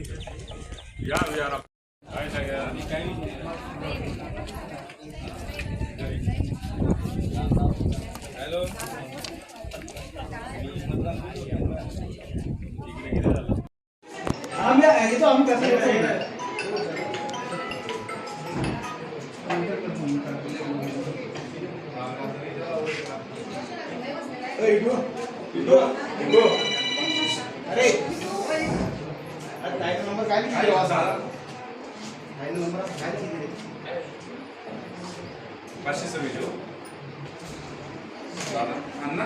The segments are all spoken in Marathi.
या विचारा काय सांगा हॅलो आम्ही आम्ही कसं येतो ए, इटू, काय लिहिला? ताईचा नंबर? काय लिहिला? पाचशे सव्वीस हो. अण्णा?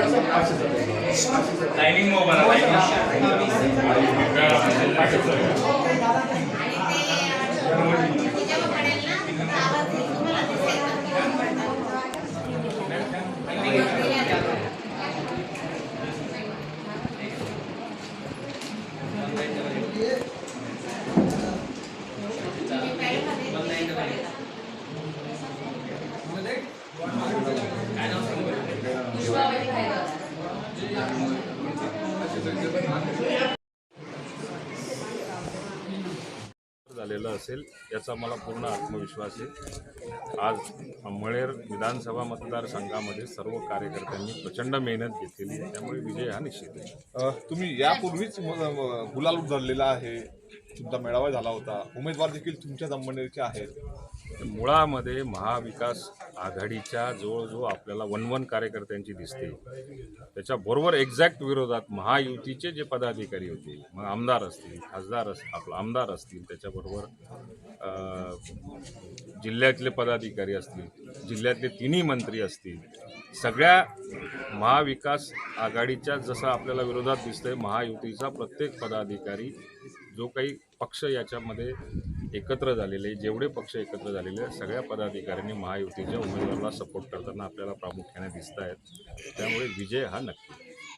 ते असं नाही, पाणी झालेलं असेल याचा मला पूर्ण आत्मविश्वास आहे. आज मळेर विधानसभा मतदारसंघामध्ये सर्व कार्यकर्त्यांनी प्रचंड मेहनत घेतलेली आहे. त्यामुळे विजय हा निश्चित आहे. तुम्ही यापूर्वीच गुलाल उधरलेला आहे. तुमचा मेळावा झाला होता. उमेदवार देखील तुमच्या संबंधीचे आहेत. मुळामध्ये महाविकास आघाडीच्या जवळजवळ आपल्याला वन वन कार्यकर्त्यांची दिसते. त्याच्याबरोबर एक्झॅक्ट विरोधात महायुतीचे जे पदाधिकारी होते मग आमदार असतील खासदार अस आपला आमदार असतील त्याच्याबरोबर जिल्ह्यातले पदाधिकारी असतील जिल्ह्यातले तिन्ही मंत्री असतील सगळ्या महाविकास आघाडीच्या जसं आपल्याला विरोधात दिसतंय महायुतीचा प्रत्येक पदाधिकारी जो काही पक्ष याच्यामध्ये एकत्र झालेले जेवढे पक्ष एकत्र झालेले सगळ्या पदाधिकाऱ्यांनी महायुतीच्या उमेदवाराला सपोर्ट करताना आपल्याला प्रामुख्याने दिसत आहेत त्यामुळे विजय हा नक्की.